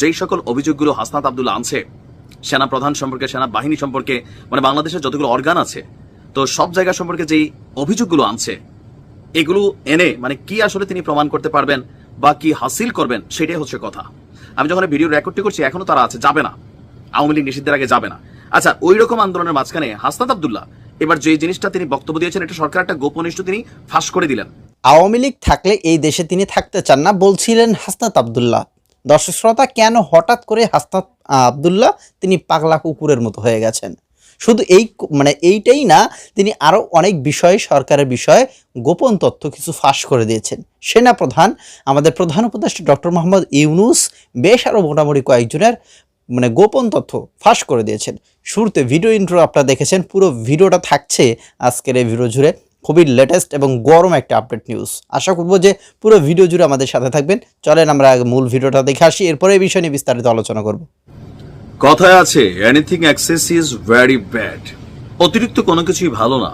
যেই সকল অভিযোগগুলো হাসনাত আব্দুল্লাহ আনছে, সেনা প্রধান সম্পর্কে, সেনা বাহিনী সম্পর্কে মানে বাংলাদেশের যতগুলো অর্গান আছে, তো সব জায়গা সম্পর্কে যেই অভিযোগগুলো আনছে, এগুলো এনে মানে কি আসলে তিনি প্রমাণ করতে পারবেন বা কি হাসিল করবেন, সেটাই হচ্ছে কথা। আমি যখন ভিডিও রেকর্ডটি করছি, এখনও তারা আছে, যাবে না। আওয়ামী লীগ নিষিদ্ধের আগে যাবে না। আচ্ছা ওই রকম আন্দোলনের মাঝখানে হাসনাত আব্দুল্লাহ, এবার যে জিনিসটা তিনি বক্তব্য দিয়েছেন, এটা সরকার একটা গোপন ইস্যু তিনি ফাঁস করে দিলেন। আওয়ামী লীগ থাকলে এই দেশে তিনি থাকতে চান না, বলছিলেন হাসনাত আবদুল্লাহ। দর্শক শ্রোতা, কেন হঠাৎ করে হাসনাত আবদুল্লাহ তিনি পাগলা কুকুরের মতো হয়ে গেছেন? শুধু এই মানে এইটাই না, তিনি আরও অনেক বিষয়ে, সরকারের বিষয়ে, গোপন তথ্য কিছু ফাঁস করে দিয়েছেন। সেনা প্রধান আমাদের প্রধান উপদেষ্টা ডক্টর মোহাম্মদ ইউনুস বেশ আরও মোটামুটি কয়েকজনের মানে গোপন তথ্য ফাঁস করে দিয়েছেন। শুরুতে ভিডিও ইন্ট্রো আপনারা দেখেছেন, পুরো ভিডিওটা থাকছে আজকের এই ভিডিও জুড়ে। খুবই লেটেস্ট এবং গরম একটা আপডেট নিউজ আশা করব যে পুরো ভিডিও জুড়ে আমাদের সাথে থাকবেন। চলেন আমরা মূল ভিডিওটা দেখে আসি, এরপরে এই বিষয় নিয়ে বিস্তারিত আলোচনা করব। কথায় আছে anything excess is very bad অতিরিক্ত কোনো কিছুই ভালো না।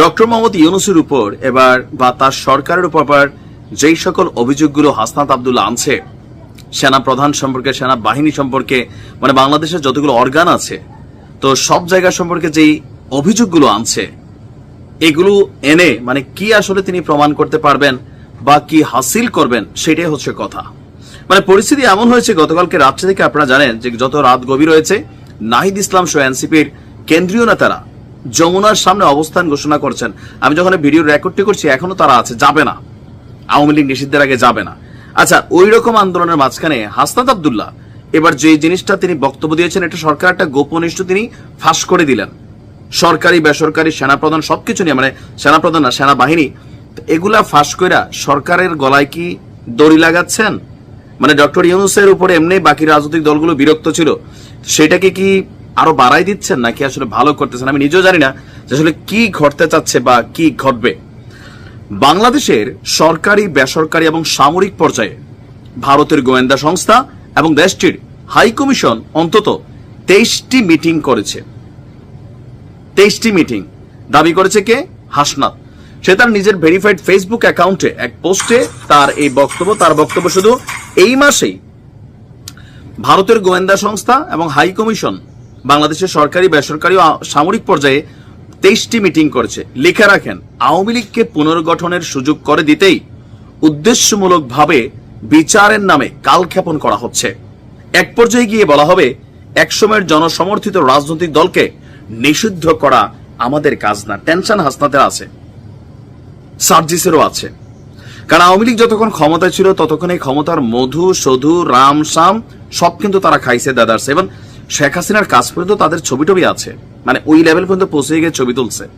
ডক্টর মোহাম্মদ ইউনুসের উপর এবার বা তার সরকারের উপর আবার যেই সকল অভিযোগগুলো হাসনাত আব্দুল্লাহ আনছে, সেনা প্রধান সম্পর্কে, সেনা বাহিনী সম্পর্কে মানে বাংলাদেশের যতগুলো অর্গান আছে, তো সব জায়গা সম্পর্কে যেই অভিযোগগুলো আনছে এগুলো এনে মানে কি আসলে তিনি প্রমাণ করতে পারবেন বা কি হাসিল করবেন, সেটাই হচ্ছে কথা। মানে পরিস্থিতি এমন হয়েছে, গতকালকে রাত্রে থেকে আপনারা জানেন যে যত রাত গভীর হয়েছে, নাহিদ ইসলাম সহ এনসিপির কেন্দ্রীয় নেতারা যমুনার সামনে অবস্থান ঘোষণা করছেন। আমি যখন ভিডিও রেকর্ডটি করছি, এখনও তারা আছে, যাবে না। আওয়ামী লীগ নিষিদ্ধের আগে যাবে না। আচ্ছা ওই রকম আন্দোলনের মাঝখানে হাসনাত আবদুল্লাহ, এবার যে জিনিসটা তিনি বক্তব্য দিয়েছেন, এটা সরকার একটা গোপনিষ্ঠ তিনি ফাঁস করে দিলেন। সরকারি, বেসরকারি, সেনাপ্রধান, সবকিছু নিয়ে মানে সেনাপ্রধান না, সেনাবাহিনী এগুলা ফাঁস কইরা সরকারের গলায় কি দড়ি লাগাচ্ছেন? মানে ডক্টর ইউনুসের উপরে এমনি বাকি রাজনৈতিক দলগুলো বিরক্ত ছিল সেটাকে কি আরও বাড়াই দিচ্ছেন নাকি আসলে ভালো করতেছেন? আমি নিজেও জানি না যে আসলে কি ঘটতে চাচ্ছে বা কি ঘটবে। বাংলাদেশের সরকারি, বেসরকারি এবং সামরিক পর্যায়ে ভারতের গোয়েন্দা সংস্থা এবং দেশটির হাই কমিশন অন্তত তেইশটি মিটিং করেছে। তেইশটি মিটিং। দাবি করেছে কে? হাসনাত। সে তার নিজের ভেরিফাইড ফেসবুক অ্যাকাউন্টে এক পোস্টে তার এই বক্তব্য, তার বক্তব্য শুধু এই মাসেই। ভারতের গোয়েন্দা সংস্থা এবং হাই কমিশন বাংলাদেশের সরকারি, বেসরকারি ও সামরিক পর্যায়ে তেইশটি মিটিং করেছে। লিখে রাখেন, আওয়ামী লীগকে পুনর্গঠনের সুযোগ করে দিতেই উদ্দেশ্যমূলকভাবে বিচারের নামে কালক্ষেপণ করা হচ্ছে। এক পর্যায়ে গিয়ে বলা হবে, একসময়ের জনসমর্থিত রাজনৈতিক দলকে নিষিদ্ধ করা আমাদের কাজ না। টেনশন হাসনাতের আছে। সার্জিসেরও আছে। কারণ আওয়ামী লীগ যতক্ষণ ক্ষমতায় ছিল, ততক্ষণ এই ক্ষমতার মধু, সধু, রাম সাম সব কিন্তু তারা খাইছে দাদারছে এবং শেখ হাসিনার কাজ পর্যন্ত তাদের ছবি টবি আছে। মানে ওই লেভেল পর্যন্ত পৌঁছে গিয়ে ছবি তুলছে।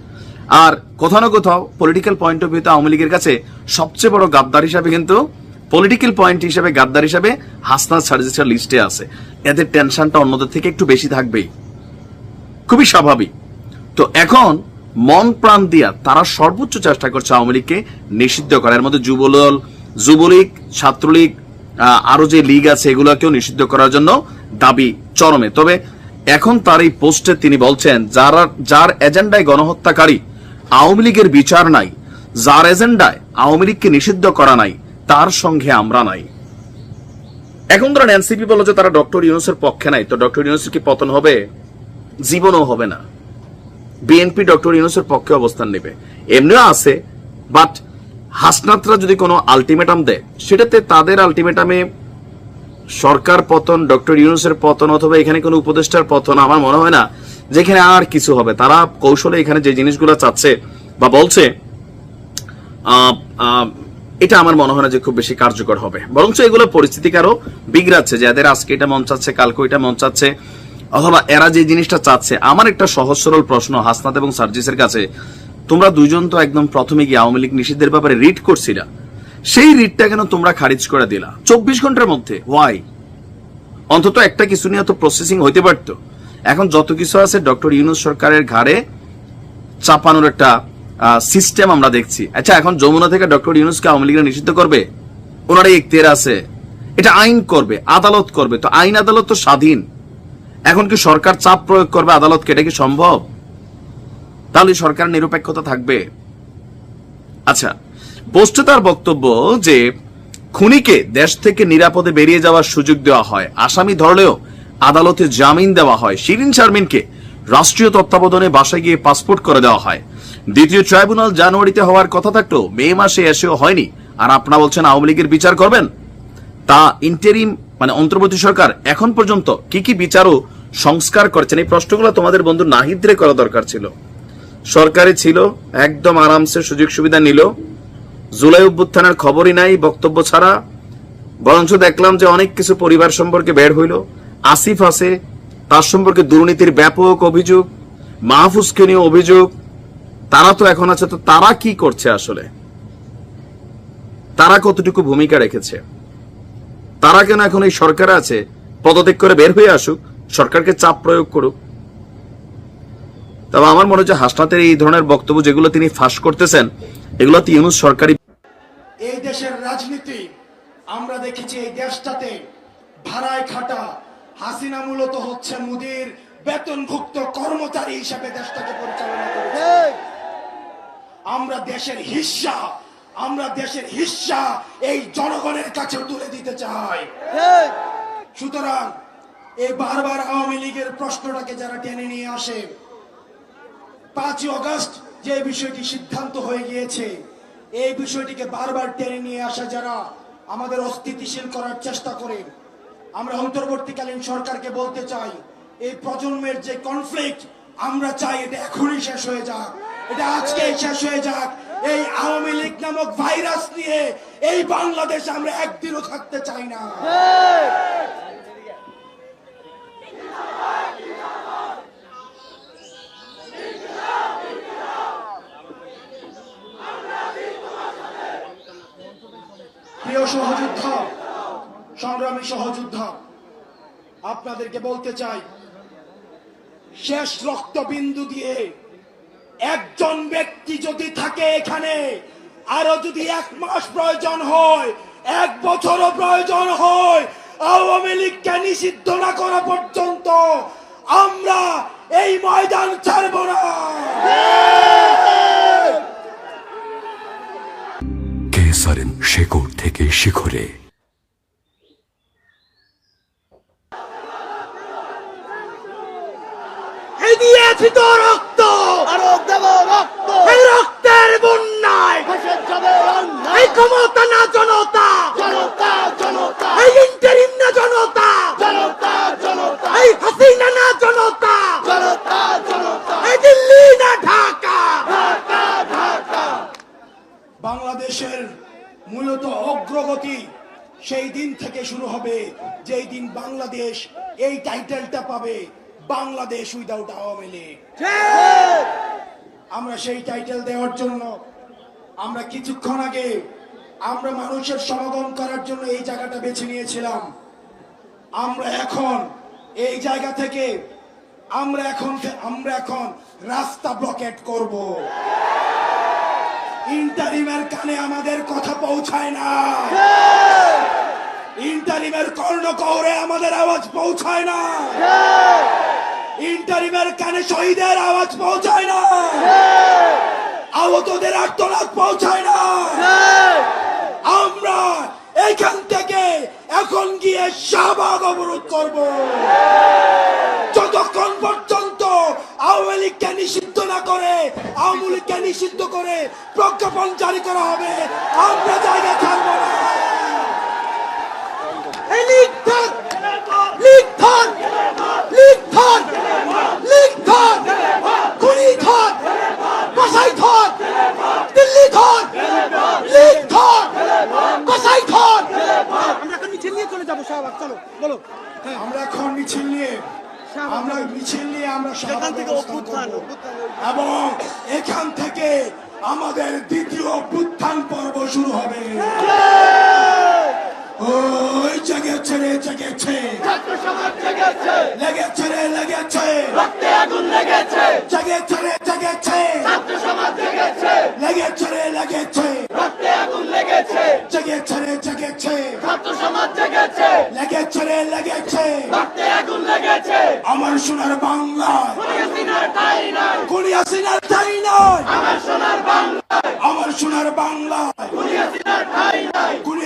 আর কোথাও না কোথাও পলিটিক্যাল পয়েন্ট অফ ভিউতে আওয়ামী লীগের কাছে সবচেয়ে বড় গাদ্দার হিসাবে কিন্তু পলিটিক্যাল পয়েন্ট হিসাবে গাদ্দার হিসাবে হাসনাত সার্জিসের লিস্টে আছে। এদের টেনশনটা অন্যদের থেকে একটু বেশি থাকবেই। খুবই স্বাভাবিক। তো এখন মন প্রাণ দিয়া তারা সর্বোচ্চ চেষ্টা করছে আওয়ামী লীগকে নিষিদ্ধ করার মধ্যে যুবদল, যুবলীগ, ছাত্রলীগ আরও যে লীগ আছে এগুলোকেও নিষিদ্ধ করার জন্য দাবি চরমে। তবে এখন তার এই পোস্টে তিনি বলছেন, যারা, যার এজেন্ডায় গণহত্যাকারী আওয়ামী লীগের বিচার নাই, যার এজেন্ডায় আওয়ামী লীগকে নিষিদ্ধ করা নাই, তার সঙ্গে আমরা নাই। এখন ধরেন এনসিপি বলো যে তারা ডক্টর ইউনুসের পক্ষে নাই। তো ডক্টর ইউনুসের কি পতন হবে? জীবনও হবে না। বিএনপি ডক্টর ইউনুসের পক্ষে অবস্থান নেবে। এমনিও আছে বাট হাসনাতরা যদি কোনো আলটিমেটাম দেয়, সেটাতে তাদের আলটিমেটামে সরকার পতন, ডক্টর ইউনুসের পতন অথবা এখানে কোনো উপদেষ্টার পতন আমার মনে হয় না, যেখানে আর কিছু হবে। তারা কৌশলে এখানে যে জিনিসগুলো চাচ্ছে বা বলছে এটা আমার মনে হয় না যে খুব বেশি কার্যকর হবে। বরঞ্চ এগুলো পরিস্থিতিকে আরও বিগড়াচ্ছে, যে এদের আজকে এটা মন চাচ্ছে, কালকে এটা মন চাচ্ছে। অথবা এরা যে জিনিসটা চাচ্ছে, আমার একটা সহজ সরল প্রশ্ন হাসনাত এবং সার্জিসের কাছে, তোমরা দুজন তো একদম প্রথমে গিয়ে আওয়ামী লীগ নিষিদ্ধের ব্যাপারে রিট করছিলা। সেই রিটটা কেন তোমরা খারিজ করে দিলা? চব্বিশ ঘণ্টার মধ্যে। ওয়াই অন্তত একটা কিছু নিয়ে তো প্রসেসিং হইতে পারতো। এখন যত কিছু আছে, ডক্টর ইউনুস সরকারের ঘাড়ে চাপানোর একটা সিস্টেম আমরা দেখছি। আচ্ছা এখন যমুনা থেকে ডক্টর ইউনুসকে আওয়ামী লীগরা নিষিদ্ধ করবে? ওনারা ইখতিয়ার আছে। এটা আইন করবে, আদালত করবে। তো আইন আদালত তো স্বাধীন। এখন কি সরকার চাপ প্রয়োগ করবে আদালতকে এটা কি সম্ভব? তাহলে সরকার নিরপেক্ষতা থাকবে। আচ্ছা পোস্টে তার বক্তব্য যে খুনিকে দেশ থেকে নিরাপদে বেরিয়ে যাওয়ার সুযোগ দেওয়া হয়, আসামি ধরলেও আদালতে জামিন দেওয়া হয়। শিরিন শারমিনকে রাষ্ট্রীয় তত্ত্বাবধানে বাসায় গিয়ে পাসপোর্ট করে দেওয়া হয়। দ্বিতীয় ট্রাইব্যুনাল জানুয়ারিতে হওয়ার কথা থাকলেও মে মাসে এসেও হয়নি। আর আপনারা বলছেন আওয়ামী লীগের বিচার করবেন? তা ইন্টারিম মানে অন্তর্বর্তী সরকার এখন পর্যন্ত কি কি বিচার ও সংস্কার করেছেন, এই প্রশ্নগুলো তোমাদের বন্ধু নাহিদরে করা দরকার ছিল। সরকারি ছিল, একদম আরামসে সুযোগ সুবিধা নিল। জুলাই অভ্যুত্থানের খবরই নাই, বক্তব্য ছাড়া। বরঞ্চ দেখলাম যে অনেক কিছু পরিবার সম্পর্কে বের হইল। আসিফ আছে, তার সম্পর্কে দুর্নীতির ব্যাপক অভিযোগ, মাহফুজকে নিয়ে অভিযোগ। তারা তো এখন আছে, তো তারা কি করছে আসলে? তারা কতটুকু ভূমিকা রেখেছে? তারা কেন এখন এই সরকার আছে? পদত্যাগ করে বের হয়ে আসুক সরকারকে চাপ প্রয়োগ করুক। তবে আমার মনে হচ্ছে হাসনাতের এই ধরনের বক্তব্য যেগুলো তিনি ফাঁস করতেছেন এগুলো ইউনুস সরকারি এই দেশের রাজনীতি আমরা দেখেছি এই দেশটাতে ভাড়ায় খাটা হাসিনা মূলত হচ্ছে মুদির বেতনভুক্ত কর্মচারী হিসেবে দেশটাকে পরিচালনা করেছে। আমরা দেশের হিস্সা আমরা দেশের হিস্সা এই জনগণের কাছে তুলে দিতে চাই। সুতরাং এই বারবার আওয়ামী লীগের প্রশ্নটাকে যারা টেনে নিয়ে আসে পাঁচই অগস্ট যে বিষয়টি সিদ্ধান্ত হয়ে গিয়েছে এই বিষয়টিকে বারবার টেনে নিয়ে আসা যারা আমাদের অস্থিতিশীল করার চেষ্টা করে আমরা অন্তর্বর্তীকালীন সরকারকে বলতে চাই এই প্রজন্মের যে কনফ্লিক্ট আমরা চাই এটা এখনই শেষ হয়ে যাক। এটা আজকেই শেষ হয়ে যাক। এই আওয়ামী লীগ নামক ভাইরাস নিয়ে এই বাংলাদেশ আমরা একদিনও থাকতে চাই না। প্রিয় সহযোদ্ধা, সংগ্রামী সহযোদ্ধা, আপনাদেরকে বলতে চাই, শেষ রক্তবিন্দু দিয়ে একজন ব্যক্তি যদি থাকে এখানে আরও যদি এক মাস প্রয়োজন হয় এক বছরও প্রয়োজন হয় আওয়ামী লীগকে নিষিদ্ধ না করা পর্যন্ত আমরা এই ময়দান ছাড়ব না। কেসারেন শেকড় থেকে শিখরে। দিয়েছি তো রক্ত। এই রক্তের বন্যায়। এই ক্ষমতা না জনতা। এই ইন্টারিম না জনতা। এই হাসিনা না জনতা। এই দিল্লি না ঢাকা। বাংলাদেশের মূলত অগ্রগতি সেই দিন থেকে শুরু হবে যেই দিন বাংলাদেশ এই টাইটেলটা পাবে। বাংলাদেশ উইদাউট আওয়ামী লীগ। আমরা সেই টাইটেল দেওয়ার জন্য, আমরা কিছুক্ষণ আগে আমরা মানুষের সমাগম করার জন্য এই জায়গাটা বেছে নিয়েছিলাম। আমরা এখন এই জায়গা থেকে আমরা এখন আমরা এখন রাস্তা ব্লকেট করব। ইন্টারিমের কানে আমাদের কথা পৌঁছায় না। ইন্টারিমের কর্ণকৌরে আমাদের আওয়াজ পৌঁছায় না। ইন্টারিমের কানে শহীদের আওয়াজ পৌঁছায় না। আহতদের আর্তনাদ পৌঁছায় না। আমরা এখান থেকে এখন গিয়ে শাহবাগ অবরোধ করব। যতক্ষণ পর্যন্ত আওয়ামী লীগকে নিষিদ্ধ না করে, আওয়ামী লীগকে নিষিদ্ধ করে প্রজ্ঞাপন জারি করা হবে, আমরা জায়গা ছাড়বো না। আমরা এখন মিছিল নিয়ে হ্যাঁ। আমরা মিছিল নিয়ে আমরা। এবং এখান থেকে আমাদের দ্বিতীয় জেগেছে। ছাত্র সমাজ জেগেছে। লেগেছে রে লেগেছে। রক্তে আগুন লেগেছে। জেগেছে রে জেগেছে। ছাত্র সমাজ জেগেছে। লেগেছে রে লেগেছে। রক্তে আগুন লেগেছে। জেগেছে রে জেগেছে। ছাত্র সমাজ জেগেছে। লেগেছে রে লেগেছে। রক্তে আগুন লেগেছে। আমার সোনার বাংলা। কুড়িয়া সিনার ঠাই নয়। আমার সোনার বাংলা। আমার সোনার বাংলা। কুড়িয়া সিনার ঠাই নয়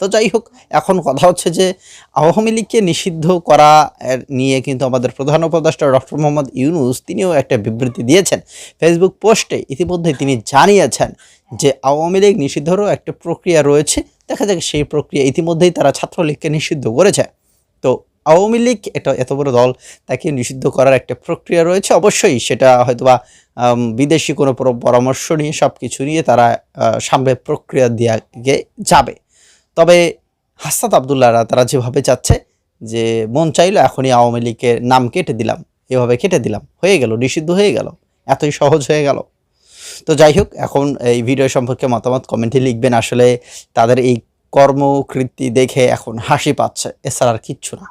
তো যাই হোক, এখন কথা হচ্ছে যে আওয়ামী লীগকে নিষিদ্ধ করা নিয়ে কিন্তু আমাদের প্রধান উপদেষ্টা ডক্টর মোহাম্মদ ইউনুস তিনিও একটা বিবৃতি দিয়েছেন। ফেসবুক পোস্টে ইতিমধ্যে তিনি জানিয়েছেন যে আওয়ামী লীগ নিষিদ্ধরও একটা প্রক্রিয়া রয়েছে। দেখা যাক সেই প্রক্রিয়া ইতিমধ্যেই তারা ছাত্রলীগকে নিষিদ্ধ করেছে। তো আওয়ামী লীগ এটা এত বড় দল, তাকে নিষিদ্ধ করার একটা প্রক্রিয়া রয়েছে। অবশ্যই সেটা হয়তোবা বিদেশি কোনো পরামর্শ নিয়ে সব কিছু নিয়ে তারা সামনে প্রক্রিয়া দিয়ে যাবে। তবে হাসাত আবদুল্লাহরা তারা যেভাবে চাচ্ছে যে মন চাইলো এখনই আওয়ামী লীগের নাম কেটে দিলাম, এভাবে কেটে দিলাম, হয়ে গেল, নিষিদ্ধ হয়ে গেল, এতই সহজ হয়ে গেল। তো যাই হোক, এখন এই ভিডিও সম্পর্কে মতামত কমেন্টে লিখবেন। আসলে তাদের এই কর্মকৃতি দেখে এখন হাসি পাচ্ছে, এছাড়া আর কিচ্ছু না।